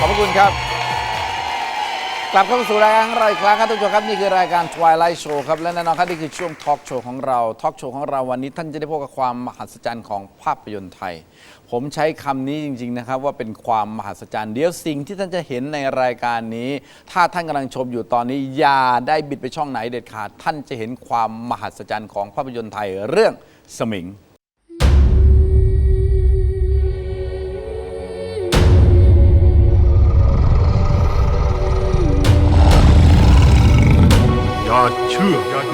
ขอบพระคุณครับ กลับเข้าสู่รายการของเราอีกครั้งครับทุกท่านครับนี่คือรายการ Twilight Show ครับและแน่นอนครับนี่คือช่วงทอล์กโชว์ของเราทอล์กโชว์ของเราวันนี้ท่านจะได้พบกับความมหัศจรรย์ของภาพยนตร์ไทย ผมใช้คำนี้จริง ๆ นะครับ ว่าเป็นความมหัศจรรย์เดี๋ยวสิ่งที่ท่านจะเห็นในรายการนี้ ถ้าท่านกำลังชมอยู่ตอนนี้อย่าได้บิดไปช่องไหนเด็ดขาดท่านจะเห็นความมหัศจรรย์ของภาพยนตร์ไทยเรื่องสมิง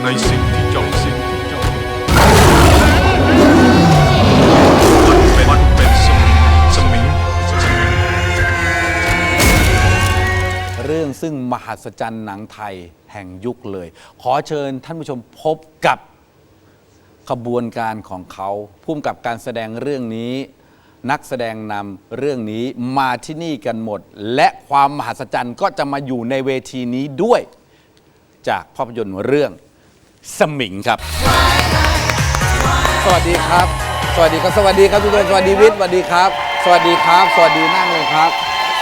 ในสิ่งที่เจ้าสิ่งที่เจ้ามันเป็นมันเป็นสมิงสมิงสมิงเรื่องซึ่งมหัศจรรย์หนังไทยแห่งยุคเลย ขอเชิญท่านผู้ชมพบกับขบวนการของเขาพุ่มกับการแสดงเรื่องนี้ นักแสดงนำเรื่องนี้มาที่นี่กันหมด และความมหัศจรรย์ก็จะมาอยู่ในเวทีนี้ด้วย จากภาพยนตร์เรื่อง สมิงครับ สวัสดีครับ สวัสดีครับ สวัสดีครับทุกคนสวัสดีวิทย์สวัสดีครับ สวัสดีครับ สวัสดีนั่งเลยครับ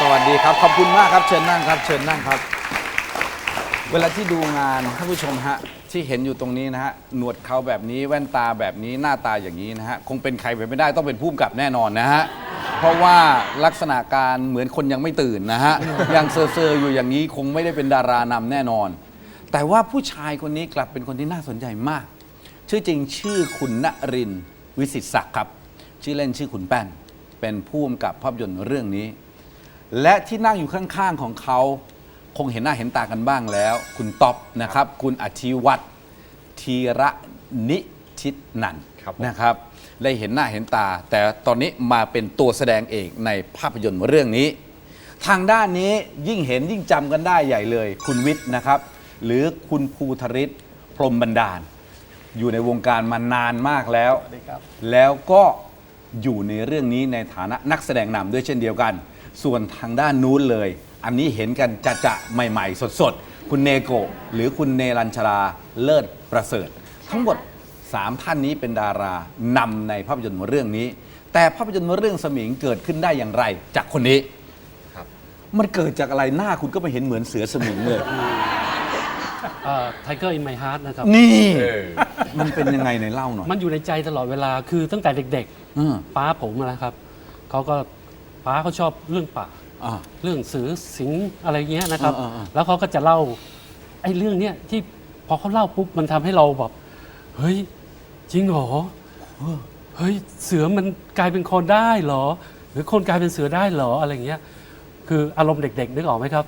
สวัสดีครับขอบคุณมากครับ เชิญนั่งครับ เชิญนั่งครับ เวลาที่ดูงานท่านผู้ชมฮะที่เห็นอยู่ตรงนี้นะฮะหนวดเขาแบบนี้แว่นตาแบบนี้หน้าตาอย่างนี้นะฮะคงเป็นใครไปไม่ได้ต้องเป็นผู้กำกับแน่นอนนะฮะเพราะว่าลักษณะการเหมือนคนยังไม่ตื่นนะฮะยังเซอร์เซอร์อยู่อย่างนี้คงไม่ได้เป็นดารานำแน่นอน แต่ว่าผู้ชายคนนี้กลับเป็นคนที่น่าสนใจมาก ชื่อจริงชื่อคุณณรินทร์วิสิตศักดิ์ครับ ชื่อเล่นชื่อคุณแป้น เป็นผู้กำกับภาพยนตร์เรื่องนี้ และที่นั่งอยู่ข้างๆของเขา คงเห็นหน้าเห็นตากันบ้างแล้ว คุณต๊อบนะครับ คุณอธิวัตรธีระนิชิตนันท์ครับผม นะครับ ได้เห็นหน้าเห็นตา แต่ตอนนี้มาเป็นตัวแสดงเอกในภาพยนตร์เรื่องนี้ ทางด้านนี้ยิ่งเห็นยิ่งจำกันได้ใหญ่เลย คุณวิทย์นะครับ หรือคุณภูธริศพรหมบรรดาล อยู่ในวงการมานานมากแล้ว แล้วก็อยู่ในเรื่องนี้ในฐานะนักแสดงนำด้วยเช่นเดียวกัน ส่วนทางด้านนู้นเลย อันนี้เห็นกันจะจะๆใหม่ๆ สดๆ คุณเนโกะหรือคุณเนรัญชราเลิศประเสริฐ ทั้งหมด 3 ท่านนี้เป็นดารานำในภาพยนตร์เรื่องนี้ แต่ภาพยนตร์เรื่องสมิงเกิดขึ้นได้อย่างไร จากคนนี้มันเกิดจากอะไรหน้าคุณก็ไม่เห็นเหมือนเสือสมิงเลย ไทเกอร์อินไมฮาร์ดนะครับ นี่ มันเป็นยังไงในเล่าหน่อย มันอยู่ในใจตลอดเวลาคือตั้งแต่เด็กอืม ๆป้าผมอะนะครับเขาก็ป้าเขาชอบเรื่องป่า อ่าเรื่องสือสิงอะไรเงี้ยนะครับ อ่าอ่าอ่า แล้วเขาก็จะเล่าไอ้เรื่องเนี้ยที่พอเขาเล่าปุ๊บมันทำให้เราแบบเฮ้ยจริงเหรอเฮ้ยเสือมันกลายเป็นคนได้เหรอ หรือคนกลายเป็นเสือได้เหรออะไรเงี้ย คืออารมณ์เด็ก ๆ นึกออกไหมครับ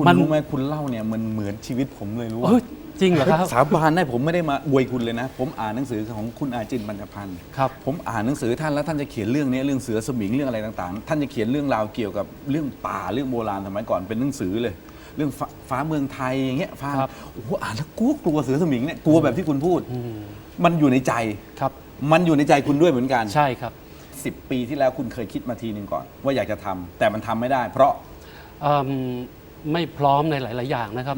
คุณมัน รู้ไหมคุณเล่าเนี่ยมันเหมือนชีวิตผมเลยรู้เฮ้ยจริงเหรอครับ สาบานได้ผมไม่ได้มาอวยคุณเลยนะ ผมอ่านหนังสือของคุณอาจินบรรจพันธ์ครับ ผมอ่านหนังสือท่านแล้วท่านจะเขียนเรื่องนี้เรื่องเสือสมิงเรื่องอะไรต่างๆ ท่านจะเขียนเรื่องราวเกี่ยวกับเรื่องป่าเรื่องโบราณสมัยก่อนเป็นหนังสือเลย เรื่องฟ้าฟ้าเมืองไทยอย่างเงี้ยฟ้าครับ โอ้โหอ่านแล้วกลัวกลัวเสือสมิงเนี่ยกลัวแบบที่คุณพูดมันอยู่ในใจ ครับมันอยู่ในใจคุณด้วยเหมือนกัน ใช่ครับสิบปีที่แล้วคุณเคยคิดมาทีหนึ่งก่อน ว่าอยากจะทำแต่มันทำไม่ได้ เพราะเอิ่ม ไม่พร้อมในหลาย ๆ อย่างนะครับ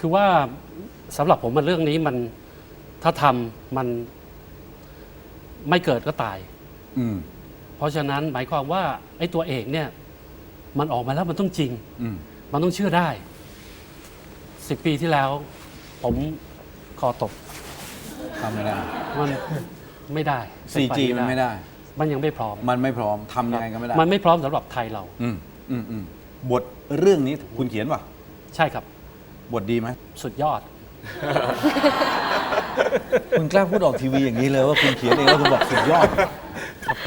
คือว่าสำหรับผมมันเรื่องนี้มันถ้าทำมันไม่เกิดก็ตาย อืม เพราะฉะนั้นหมายความว่าไอ้ตัวเอกเนี่ย มันออกมาแล้วมันต้องจริง อืม มันต้องเชื่อได้สิบปีที่แล้ว ผมคอตกทำไม่ได้ มันไม่ได้ 4G มันไม่ได้ มันยังไม่พร้อมมันไม่พร้อมทำยังไงก็ไม่ได้มันไม่พร้อมสำหรับไทยเรา อืมอืมอืมบท เรื่องนี้คุณเขียนป่ะใช่ครับ บทดีไหม สุดยอด คุณกล้าพูดออกทีวีอย่างนี้เลยว่าคุณเขียนเองแล้วคุณบอกสุดยอด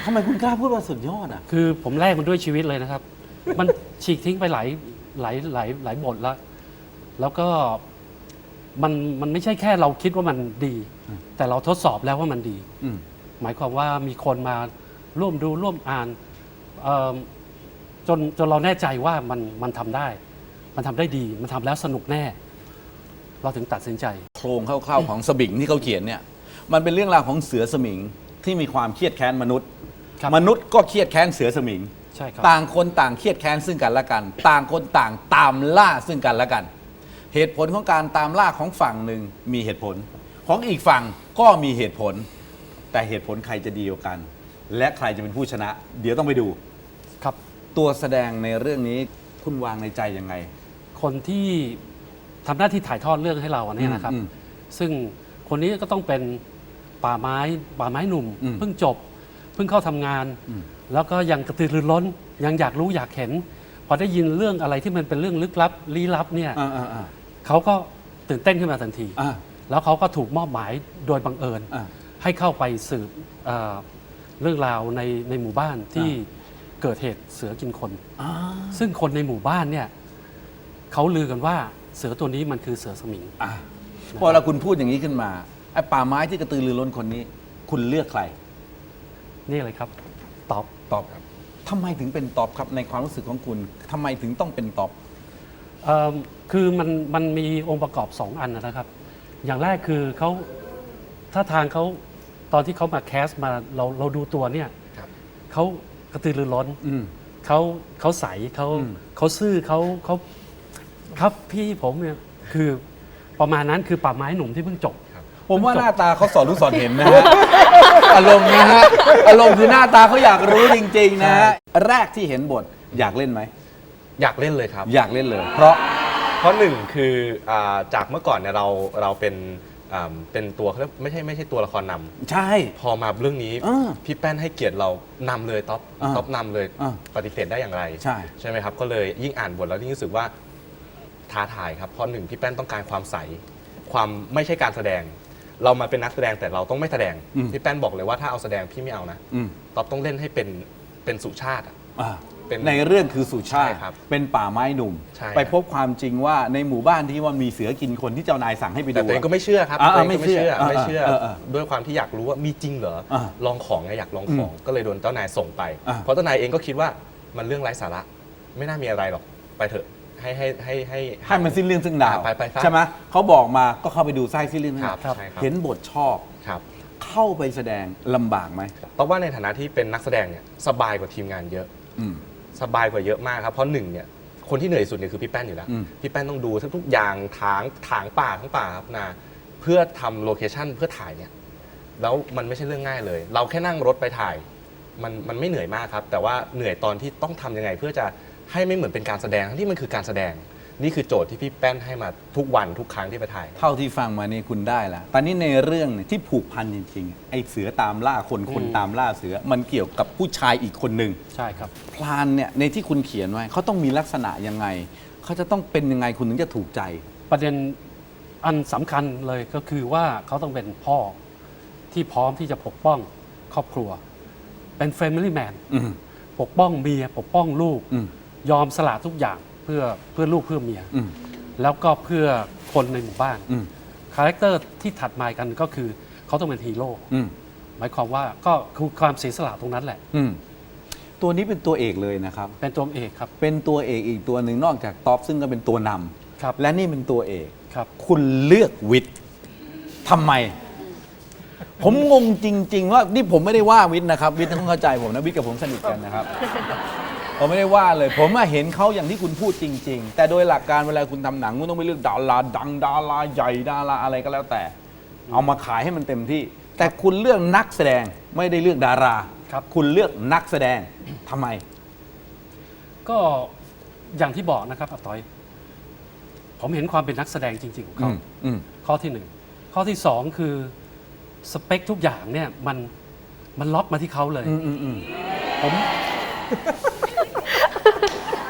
ทำไมคุณกล้าพูดว่าสุดยอดอะ คือผมแลกมันด้วยชีวิตเลยนะครับ มันฉีกทิ้งไปหลายหลายหลายหลายบทแล้ว แล้วก็มันมันไม่ใช่แค่เราคิดว่ามันดี แต่เราทดสอบแล้วว่ามันดี อืม หมายความว่ามีคนมาร่วมดูร่วมอ่านเอิ่ม จนจนเราแน่ใจว่ามันมันทำได้ มันทำได้ดี มันทำแล้วสนุกแน่ เราถึงตัดสินใจ โครงคร่าวๆของสมิงที่เขาเขียนเนี่ยมันเป็นเรื่องราวของเสือสมิงที่มีความเครียดแค้นมนุษย์ ครับ มนุษย์ก็เครียดแค้นเสือสมิง ใช่ครับต่างคนต่างเครียดแค้นซึ่งกันและกัน ต่างคนต่างตามล่าซึ่งกันและกัน เหตุผลของการตามล่าของฝั่งหนึ่งมีเหตุผล ของอีกฝั่งก็มีเหตุผล แต่เหตุผลใครจะดีกว่ากัน และใครจะเป็นผู้ชนะ เดี๋ยวต้องไปดูครับ ตัวแสดงในเรื่องนี้คุณวางในใจยังไง คนที่ทำหน้าที่ถ่ายทอดเรื่องให้เราอันเนี้นะครับอืมซึ่งคนนี้ก็ต้องเป็นป่าไม้ป่าไม้หนุ่ม อืมเพิ่งจบ เพิ่งเข้าทำงาน อืม แล้วก็ยังกระตือรือร้น ยังอยากรู้อยากเห็น พอได้ยินเรื่องอะไรที่มันเป็นเรื่องลึกลับลี้ลับเนี่ยอ่าอ่าอ่าเขาก็ตื่นเต้นขึ้นมาทันที อ่าแล้วเขาก็ถูกมอบหมายโดยบังเอิญ อ่า ให้เข้าไปสืบเอ่อเรื่องราวในในหมู่บ้านที่ เกิดเหตุเสือกินคนอ่าซึ่งคนในหมู่บ้านเนี่ยเขาลือกันว่าเสือตัวนี้มันคือเสือสมิง อ่าพอเราคุณพูดอย่างนี้ขึ้นมาไอ้ป่าไม้ที่กระตือรือร้นคนนี้ คุณเลือกใคร นี่เลยครับตอบตอบครับทำไมถึงเป็นตอบครับในความรู้สึกของคุณทำไมถึงต้องเป็นตอบ เอิ่มคือมันมันมีองค์ประกอบสองอันนะครับ อย่างแรกคือเขาถ้าทางเขาตอนที่เขามาแคสมาเราเราดูตัวเนี่ยครับ เขา กระตือรือร้นอืม เขาเขาใสเขาอืม เขาซื่อเขาเขาครับพี่ผมเนี่ยคือประมาณนั้นคือป่าไม้หนุ่มที่เพิ่งจบ ผมว่าหน้าตาเขาสอนรู้สอนเห็นนะฮะ อารมณ์นะฮะ อารมณ์คือหน้าตาเขาอยากรู้จริงๆนะฮะ แรกที่เห็นบทอยากเล่นไหม อยากเล่นเลยครับ อยากเล่นเลย เพราะ เพราะหนึ่งคืออาจากเมื่อก่อนเนี่ยเราเราเป็น อ่าเป็นตัวเขาเรียกไม่ใช่ไม่ใช่ตัวละครนำใช่ พอมาเรื่องนี้เออพี่แป้นให้เกียรติเรานำเลยท็อปอ่าท็อปนำเลยอ่าปฏิเสธได้อย่างไรใช่ ใช่ไหมครับ ก็เลยยิ่งอ่านบทแล้วยิ่งรู้สึกว่าท้าทายครับเพราะหนึ่งพี่แป้นต้องการความใส ความไม่ใช่การแสดง เรามาเป็นนักแสดงแต่เราต้องไม่แสดงอืมพี่แป้นบอกเลยว่าถ้าเอาแสดงพี่ไม่เอานะอืมท็อปต้องเล่นให้เป็นเป็นสุชาติอะ อ่า เป็นในเรื่องคือสุชาติ ใช่ครับเป็นป่าไม้หนุ่ม ใช่ไปพบความจริงว่าในหมู่บ้านที่ว่ามีเสือกินคนที่เจ้านายสั่งให้ไปดู แต่ตัวเองก็ไม่เชื่อครับอ่าตัวเองก็ไม่ไม่เชื่เชื่ออไม่เชื่อเออเออด้วยความที่อยากรู้ว่ามีจริงเหรออาลองของไงอยากลองของก็เลยโดนเจ้านายส่งไป อ่า เพราะเจ้านายเองก็คิดว่ามันเรื่องไร้สาระ ไม่น่ามีอะไรหรอกไปเถอะให้ให้ให้ให้ ให้มันสิ้นเรื่องซึ่งดาวไปไปซะใช่ไหมเขาบอกมาก็เข้าไปดูไส้สิ้นเรื่องครับซึ่งดาวใช่ครับ เห็นบทชอบครับ เข้าไปแสดงลำบากไหม ต้องว่าในฐานะที่เป็นนักแสดงเนี่ยสบายกว่าทีมงานเยอะ อืม สบายกว่าเยอะมากครับเพราะหนึ่งเนี่ยคนที่เหนื่อยสุดเนี่ยคือพี่แป้นอยู่แล้ว อืม พี่แป้นต้องดูทุกๆอย่างถางถางป่าทั้งป่าครับนาเพื่อทำโลเคชั่นเพื่อถ่ายเนี่ยแล้วมันไม่ใช่เรื่องง่ายเลย เราแค่นั่งรถไปถ่าย มันมันไม่เหนื่อยมากครับ แต่ว่าเหนื่อยตอนที่ต้องทำยังไง เพื่อจะให้ไม่เหมือนเป็นการแสดงทั้งที่มันคือการแสดง นี่คือโจทย์ที่พี่แป้นให้มาทุกวันทุกครั้งที่ไปถ่าย เท่าที่ฟังมานี่คุณได้แล้วตอนนี้ในเรื่องเนี่ยที่ผูกพันจริงๆ ไอ้เสือตามล่าคนคนอืมตามล่าเสือ มันเกี่ยวกับผู้ชายอีกคนหนึ่งใช่ครับ พลานเนี่ยในที่คุณเขียนไว้เขาต้องมีลักษณะยังไง เขาจะต้องเป็นยังไงคุณถึงจะถูกใจ ประเด็นอันสำคัญเลยก็คือว่าเขาต้องเป็นพ่อที่พร้อมที่จะปกป้องครอบครัว เป็น Family Man อืม ปกป้องเมียปกป้องลูก อืม ยอมสละทุกอย่าง เพื่อเพื่อลูกเพื่อเมีย อืม แล้วก็เพื่อคนในหมู่บ้านอืม คาแรคเตอร์ที่ถัดมากันก็คือเขาต้องเป็นฮีโร่อืม หมายความว่าก็คือความเสียสละตรงนั้นแหละ อืม ตัวนี้เป็นตัวเอกเลยนะครับ เป็นตัวเอกครับเป็นตัวเอกอีกตัวหนึ่งนอกจากท็อปซึ่งก็เป็นตัวนำครับและนี่เป็นตัวเอก ครับ คุณเลือกวิทย์ทำไม ผมงงจริง ๆ ว่านี่ผมไม่ได้ว่าวิทย์นะครับ วิทย์ต้องเข้าใจผมนะวิทย์กับผมสนิทกันนะครับ ผมไม่ได้ว่าเลย ผมมาเห็นเขาอย่างที่คุณพูดจริง ๆ แต่โดยหลักการเวลาคุณทำหนังคุณต้องไปเลือกดาราดังดาราใหญ่ดาราอะไรก็แล้วแต่ เอามาขายให้มันเต็มที่ แต่คุณเลือกนักแสดงไม่ได้เลือกดาราครับ คุณเลือกนักแสดงทำไม ก็อย่างที่บอกนะครับอาต้อย ผมเห็นความเป็นนักแสดงจริง ๆ ของอืเขามอืมข้อที่หนึ่งข้อที่สองคือสเปคทุกอย่างเนี่ยมันมันล็อกมาที่เขาเลย อืมอืมอืมผม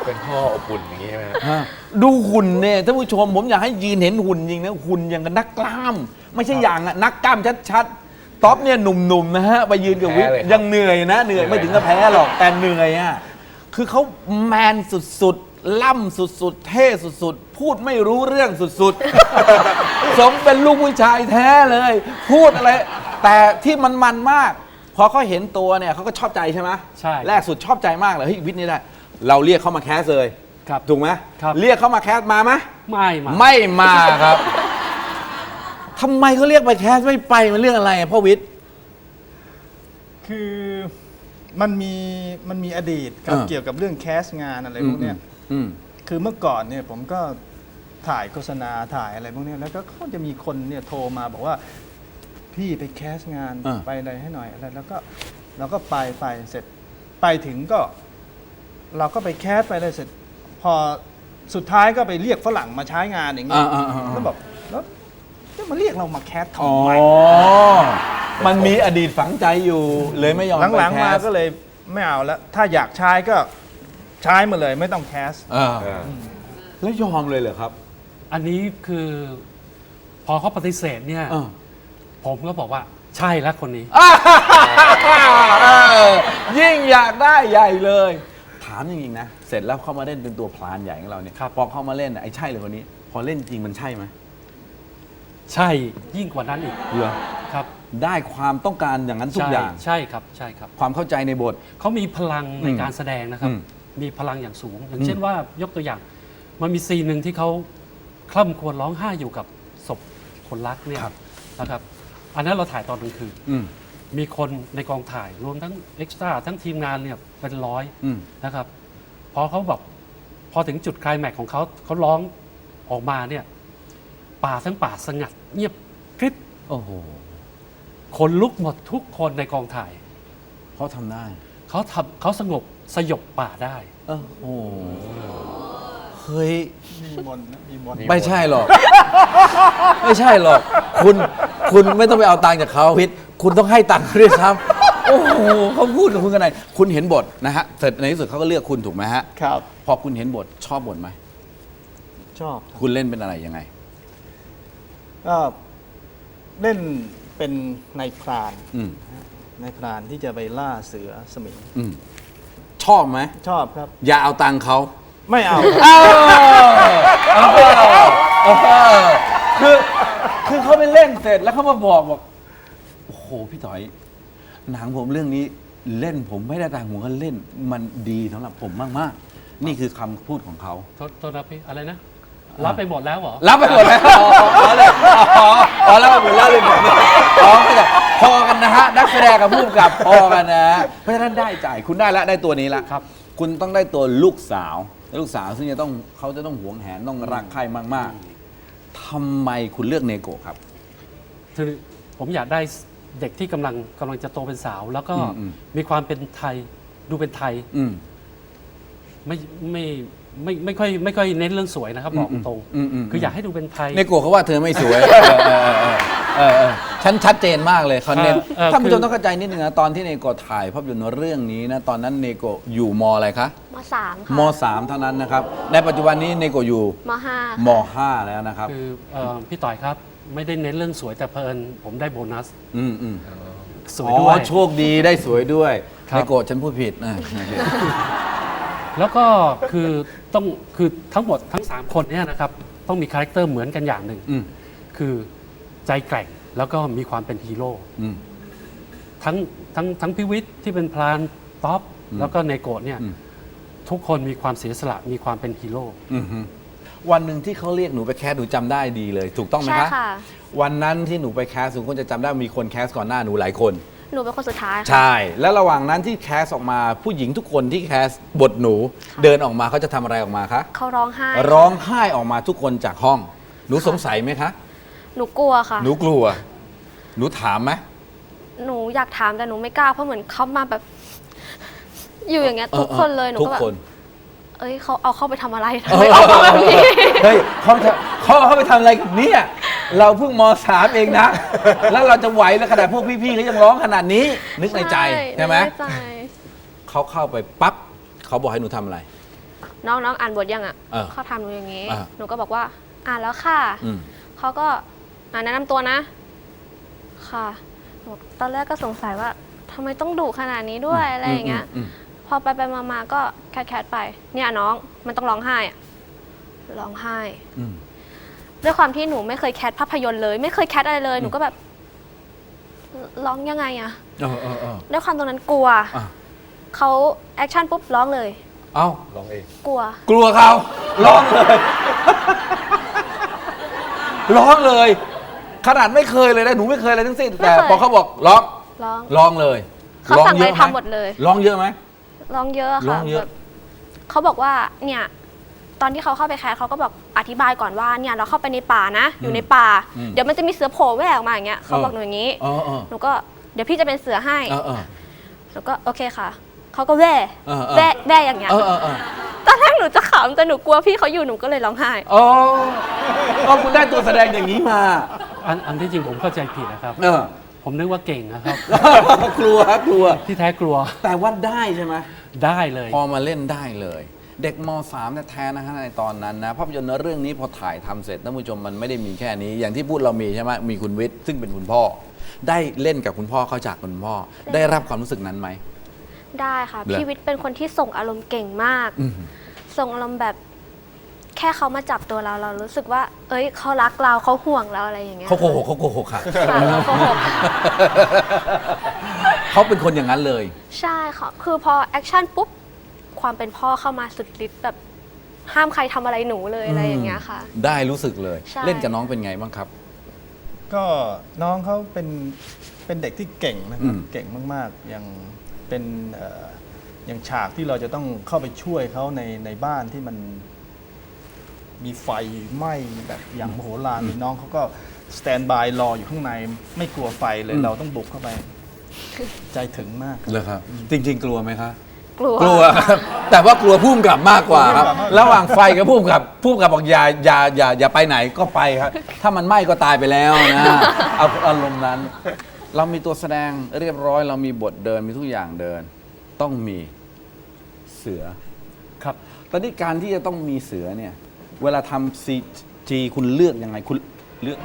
เป็นพ่ออบอุ่นอย่างนี้ใช่ไหมครับฮะ ดูหุ่นเนี่ยท่านผู้ชมผมอยากให้ยืนเห็นหุ่นจริงนะหุ่นอย่างกับนักกล้าม ไม่ใช่อย่างอะนักกล้ามชัดๆท็อปเนี่ยหนุ่มๆนะฮะไปยืนกับวิทแพ้เลยครับยังเหนื่อยนะเหนื่อยไม่ถึงกับแพ้หรอกแต่เหนื่อยอะคือเขาแมนสุดๆล่ำสุดๆ เท่สุดๆ พูดไม่รู้เรื่องสุดๆ สมเป็นลูกผู้ชายแท้เลย พูดอะไร แต่ที่มันมันมาก พอเขาเห็นตัวเนี่ยเขาก็ชอบใจใช่ไหมใช่ แรกสุดชอบใจมากเลยเฮ้ยวิทย์นี่ได้ เราเรียกเขามาแคสเลยครับ ถูกไหมครับ เรียกเขามาแคสมาไหมไม่มาไม่มาครับทำไมเขาเรียกไปแคสไม่ไปมันเรื่องอะไรอะพ่อวิทย์ คือมันมีมันมีอดีตครับอ่า เกี่ยวกับเรื่องแคสงานอะไรพวกเนี้ยอืม คือเมื่อก่อนเนี่ยผมก็ถ่ายโฆษณาถ่ายอะไรพวกเนี้ยแล้วก็เขาจะมีคนเนี่ยโทรมาบอกว่าพี่ไปแคสงานอ่า ไปอะไรให้หน่อยอะไรแล้วก็เราก็ไปไปเสร็จไปถึงก็ เราก็ไปแคสไปอะไรเสร็จพพอสุดท้ายก็ไปเรียกฝรั่งมาใช้งานอย่างเงี้ยอ่าๆๆๆแล้วแบบแล้วจะมาเรียกเรามาแคสอ๋อทำไมมันมีอดีตฝังใจอยู่ เลยไม่ยอมหลังไปๆมาแคสก็เลยไม่เอาแล้ว ถ้าอยากใช้ก็ใช้มาเลยไม่ต้องแคส เออแล้วยอมเลยเหรอครับอันนี้คือพอเขาปฏิเสธเนี่ย เออผมก็บอกว่าใช่แล้วคนนี้ เออยิ่งอยากได้ใหญ่เลยถามจริงๆนะ เสร็จแล้วเข้ามาเล่นเป็นตัวพลานใหญ่ของเราเนี่ยครับ พอเข้ามาเล่นน่ะไอ้ใช่เลยคนนี้ พอเล่นจริงมันใช่ไหมใช่ยิ่งกว่านั้นอีกเหรอครับได้ความต้องการอย่างนั้นทุกใช่อย่าง ใช่ครับใช่ครับ ความเข้าใจในบท เขามีพลังในอืมการแสดงนะครับ อืมมีพลังอย่างสูง อย่างอืมเช่นว่ายกตัวอย่าง มันมีซีนหนึ่งที่เขาคล่ำควรร้องไห้อยู่กับศพคนรักเนี่ยนะครับ อันนั้นเราถ่ายตอนกลางคืน อืม มีคนในกองถ่ายรวมทั้งเอ็กซ์ตร้าทั้งทีมงานเนี่ยเป็นร้อยอืม นะครับ พอเขาแบบพอถึงจุดไคลายแม็กซ์ของเขาเขาร้องออกมาเนี่ยป่าทั้งป่าสงัด เงียบกริบโอ้โหคนลุกหมดทุกคนในกองถ่ายเขาทำได้ เขาทำเขาสงบสยบป่าได้ เออโอ้โหเฮ้ย มีมนต์นะมีมนต์ไม่ใช่หรอก ไม่ใช่หรอก คุณ คุณไม่ต้องไปเอาตังค์จากเขาพิษ คุณต้องให้ตังค์เขาด้วยซ้ำโอ้โหเขาพูดกับคุณกันไหนคุณเห็นบทนะฮะเสร็จในที่สุดเขาก็เลือกคุณถูกไหมฮะครับ พอคุณเห็นบทชอบบทไหมชอบครับคุณเล่นเป็นอะไรยังไง ก็เล่นเป็นนายพรานอืมนายพรานที่จะไปล่าเสือสมิงอืมชอบไหมชอบครับ อย่าเอาตังค์เขา ไม่เอาเออเออเออคือคือเขาไปเล่นเสร็จแล้วเขามาบอกบอกโอ้โห พี่ต่อย หนังผมเรื่องนี้เล่นผมไม่ได้ตังค์ผมก็เล่น มันดีสำหรับผมมากๆ นี่คือคำพูดของเขา โทษโทษนะพี่อะไรนะ รับไปหมดแล้วเหรอ รับไปหมดแล้วอ๋อเลยอ๋ออ๋อรับไปหมดแล้วเลยผมอ๋อเข้าใจพอกันนะฮะ นักแสดงกับผู้กำกับพอกันนะฮะเพราะฉะนั้นได้จ่ายคุณได้แล้วได้ตัวนี้ละครับ คุณต้องได้ตัวลูกสาว ลูกสาวซึ่งจะต้องเขาจะต้องหวงแหนต้องรักใคร่มากๆทำไมคุณเลือกเนโกะครับ คือผมอยากได้ เด็กที่กำลังกำลังจะโตเป็นสาว แล้วก็อืมอืม มีความเป็นไทยดูเป็นไทยอืมไม่ไม่ไม่ไม่ค่อยไม่ค่อยเน้นเรื่องสวยนะครับบอกตรงอืมอืมคืออยากให้ดูเป็นไทยเนโกะเขาว่าเธอไม่สวย เออเออเออเออเออ ฉันชัดเจนมากเลยเขาเน้นเออเออท่านผู้ชมคือต้องเข้าใจนิดนึงนะตอนที่เนโกะถ่ายภาพยนตร์เรื่องนี้นะตอนนั้นเนโกะอยู่มอะไรคะมสามค่ะมสามเท่านั้นนะครับในปัจจุบันนี้เนโกะอยู่มห้ามห้าแล้วนะครับ คือเอ่อพี่ต่อยครับ ไม่ได้เน้นเรื่องสวยแต่เพลินผมได้โบนัส อืมอืมสวยอ๋ด้วยอโชคดีได้สวยด้วยครับ เนโกะฉันพูดผิดนะ แล้วก็คือต้องคือทั้งหมดทั้ง 3 คนเนี่ยนะครับ ต้องมีคาแรคเตอร์เหมือนกันอย่างหนึ่ง อืม คือใจแกร่ง แล้วก็มีความเป็นฮีโร่อืม ทั้งทั้งทั้งพิวิทย์ที่เป็นพลานท็อปอืม แล้วก็ในโกดเนี่ยอืมทุกคนมีความเสียสละมีความเป็นฮีโร่ อือฮึวันหนึ่งที่เขาเรียกหนูไปแคสหนูจำได้ดีเลย ถูกต้องไหมใช่คะ ค่ะ วันนั้นที่หนูไปแคสหนูคงจะจำได้ว่ามีคนแคสก่อนหน้าหนูหลายคน หนูเป็นคนสุดท้ายค่ะ ใช่ แล้วระหว่างนั้นที่แคสออกมาผู้หญิงทุกคนที่แคสบทหนูเดินออกมาเขาจะทำอะไรออกมาคะ เขาร้องไห้ ร้องไห้ออกมาทุกคนจากห้อง หนูสงสัยไหมคะ หนูกลัวค่ะ หนูกลัว หนูถามไหมหนูอยากถามแต่หนูไม่กล้าเพราะเหมือนเขามาแบบ อยู่อย่างเงี้ยทุกคนเลยหนูทุกก็แบบคนเอ้ยเขาเอาเข้าไปทำอะไรทำไมเอาเข้าแบบนี้เฮ้ยเขาจะเขาเขาไปทำอะไรกับเนี่ยเราเพิ่งมสามเองนะ แล้วเราจะไหวแล้วขนาดพวกพี่ๆเขายังร้องขนาดนี้ นึกในใจใช่ไหมนึกในใจเขาเข้าไปปั๊บเขาบอกให้หนูทำอะไร น้องน้องอ่านบทยังอะเออเขาทำหนูอย่างงี้ อ่า หนูก็บอกว่า อ่านแล้วค่ะ อืม เขาก็ อ่าแนะนำตัวนะ ค่ะหนูตอนแรกก็สงสัยว่าทำไมต้องดุขนาดนี้ด้วยอะไรอย่างเงี้ยอืมพอไปไปมามาก็แคทแคทไป เนี่ยน้องมันต้องร้องไห้อะร้องไห้ อืม ด้วยความที่หนูไม่เคยแคทภาพยนตร์เลย ไม่เคยแคทอะไรเลยหนูก็แบบร้องยังไงอะเออเออเออด้วยความตรงนั้นกลัวอะเขาแอคชั่นปุ๊บร้องเลย เอ้าร้องเอง กลัว กลัวเขาร้องเลย ร้องเลย ขนาดไม่เคยเลยนะหนูไม่เคยอะไรทั้งสิ้นไม่แต่เคย พอเขาบอกร้องร้อง ร้องเลยเขาสั่งร้เลยอะทำหมดเลย ร้องเยอะไหม ร้องเยอะร้อค่ะงเยอะ แบบเขาบอกว่าเนี่ยตอนที่เขาเข้าไปแคสเขาก็บอกอธิบายก่อนว่าเนี่ยเราเข้าไปในป่านะ อยู่ในป่า เดี๋ยวมันจะมีเสือโผล่แวกออกมาอย่างเงี้ยเขาบอกหนูอย่างนี้เออเออหนูก็เดี๋ยวพี่จะเป็นเสือให้เออเออ หนูก็โอเคค่ะเขาก็แว่เออเออ แว่แว่อย่างเงี้ยเออเออเออตอนแรกหนูจะขำแต่หนูกลัวพี่เขาอยู่หนูก็เลยร้องไห้ อ๋ออ๋อคุณได้ตัวแสดงอย่างนี้มา อันอันที่จริงผมเข้าใจผิดนะครับ เออ ผมนึกว่าเก่งนะครับ กลัวกลัว ที่แท้กลัวแต่ว่าได้ใช่ไหม ได้เลย พอมาเล่นได้เลย เด็กม .3 แท้ๆนะฮะในตอนนั้นนะภาพยนตร์เรื่องนี้พอถ่ายทำเสร็จท่านผู้ชมมันไม่ได้มีแค่นี้ อย่างที่พูดเรามีใช่ไหมมีคุณวิทย์ซึ่งเป็นคุณพ่อ ได้เล่นกับคุณพ่อเข้าจากคุณพ่อ ได้รับความรู้สึกนั้นไหม ได้ค่ะ เหรอ พี่วิทย์เป็นคนที่ส่งอารมณ์เก่งมากอืมส่งอารมณ์แบบ แค่เขามาจับตัวเราเรารู้สึกว่า เอ้ยเขารักเราเขาห่วงเราอะไรอย่างเงี้ยเขาโกหกเขาโกหกค่ะ ค่ะเขาโกหก เขาเป็นคนอย่างนั้นเลย ใช่ค่ะ คือพอแอคชั่นปุ๊บ ความเป็นพ่อเข้ามาสุดฤทธิ์แบบห้ามใครทำอะไรหนูเลยอะไรอย่างเงี้ยค่ะ ได้รู้สึกเลย ใช่ เล่นกับน้องเป็นไงบ้างครับ ก็น้องเขาเป็นเป็นเด็กที่เก่งนะคอืรับม เก่งมากๆอย่างเป็นเอ่ออย่างฉากที่เราจะต้องเข้าไปช่วยเขาในในบ้านที่มัน มีไฟไหม้แบบอย่างมโหฬารน้องเขาก็สแตนบายรออยู่ข้างในไม่กลัวไฟเลยเราต้องบุกเข้าไป ใจถึงมากครับเลยครับ จริง ๆ กลัวไหมคะ กลัวกลัวครับ แต่ว่ากลัวพุ่มกลับมากกว่าครับพุ่มกลับมากกว่าระหว่างไฟกับพุ่มกับพุ่มกับบอกอย่าอย่าอย่าอย่าไปไหนก็ไปครับ ถ้ามันไหม้ก็ตายไปแล้วนะ เอาอารมณ์นั้น เรามีตัวแสดงเรียบร้อย เรามีบทเดินมีทุกอย่างเดิน ต้องมีเสือครับ ตอนนี้การที่จะต้องมีเสือเนี่ย เวลาทำซีจีคุณเลือกยังไงคุณเลือก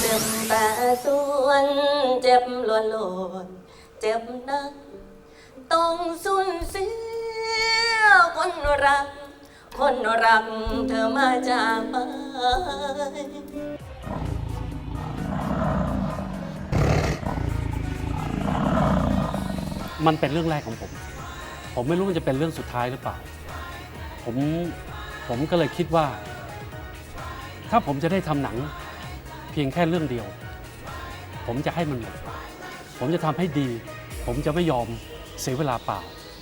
เจ็บแต่ส่วนเจ็บลวนลนเจ็บนัก ต้องสูญเสียคนรัก คนรักเธอมาจากไป มันเป็นเรื่องแรกของผม ผมไม่รู้มันจะเป็นเรื่องสุดท้ายหรือเปล่า ผมผมก็เลยคิดว่า ถ้าผมจะได้ทำหนัง เพียงแค่เรื่องเดียว ผมจะให้มันหมดผมจะทำให้ดี ผมจะไม่ยอมเสียเวลาเปล่า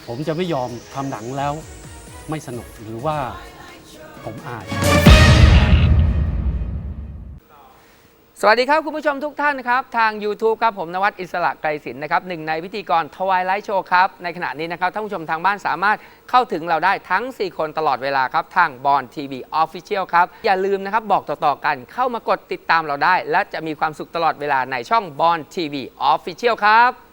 ผมจะไม่ยอมทำหนังแล้ว ไม่สนุกหรือว่าผมอาย สวัสดีครับ คุณผู้ชมทุกท่านครับ ทาง YouTube ครับ ผมนวัดอิสระไกรศิลป์นะครับหนึ่งในพิธีกรทวายไลท์โชว์ครับ ในขณะนี้นะครับท่านผู้ชมทางบ้านสามารถเข้าถึงเราได้ทั้ง 4 คนตลอดเวลาครับ ทางบอลทีวีออฟฟิเชียลครับ อย่าลืมนะครับ บอกต่อ ๆ กันเข้ามากดติดตามเราได้ และจะมีความสุขตลอดเวลาในช่องบอลทีวีออฟฟิเชียลครับ